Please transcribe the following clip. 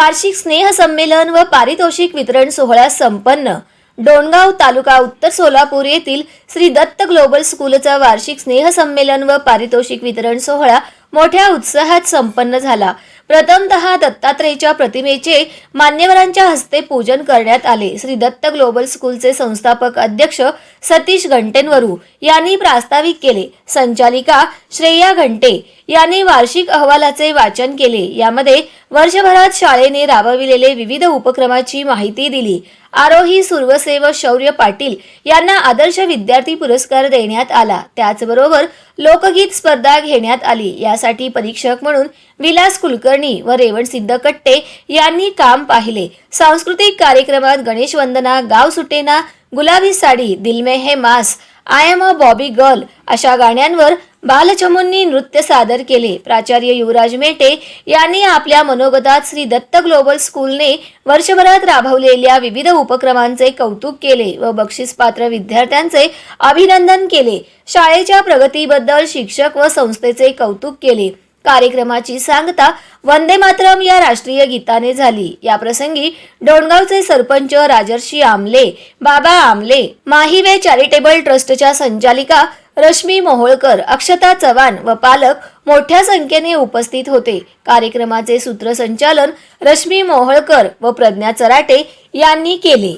वार्षिक स्नेह संमेलन व पारितोषिक वितरण सोहळा संपन्न. डोणगाव तालुका उत्तर सोलापूर येथील श्री दत्त ग्लोबल स्कूलचा वार्षिक स्नेह संमेलन व पारितोषिक वितरण सोहळा मोठ्या उत्साहात संपन्न झाला. प्रथमतः दत्तात्रेयच्या प्रतिमेचे मान्यवरांच्या हस्ते पूजन करण्यात आले. श्री दत्त ग्लोबल स्कूलचे संस्थापक अध्यक्ष सतीश घंटेनवरू यांनी प्रास्ताविक केले. संचालिका श्रेया घंटे यांनी वार्षिक अहवालाचे वाचन केले. यामध्ये वर्षभरात शाळेने राबविलेले विविध उपक्रमाची माहिती दिली. आरोही सुर्वसेव शौर्य पाटील यांना आदर्श विद्यार्थी पुरस्कार देण्यात आला. त्याचबरोबर लोकगीत स्पर्धा घेण्यात आली. यासाठी परीक्षक म्हणून विलास कुलकर्णी व रेवण कट्टे यांनी काम पाहिले. सांस्कृतिक कार्यक्रमात गणेश वंदना गाव सुटेना गुलाबी साडी दिलमे हे मास आय एम अ बॉबी गर्ल अशा गाण्यांवर बालचमूंनी नृत्य सादर केले. प्राचार्य युवराज मेटे यांनी आपल्या मनोगतात श्री दत्त ग्लोबल स्कूलने वर्षभरात राबवलेल्या विविध उपक्रमांचे कौतुक केले व बक्षीसपात्र विद्यार्थ्यांचे अभिनंदन केले. शाळेच्या प्रगतीबद्दल शिक्षक व संस्थेचे कौतुक केले. कार्यक्रमाची सांगता वंदे मातरम या राष्ट्रीय गीताने झाली. या प्रसंगी डोणगावचे सरपंच राजर्षी आमले बाबा आमले माहिवे चॅरिटेबल ट्रस्टच्या संचालिका रश्मी मोहोळकर अक्षता चव्हाण व पालक मोठ्या संख्येने उपस्थित होते. कार्यक्रमाचे सूत्रसंचालन रश्मी मोहोळकर व प्रज्ञा चराटे यांनी केले.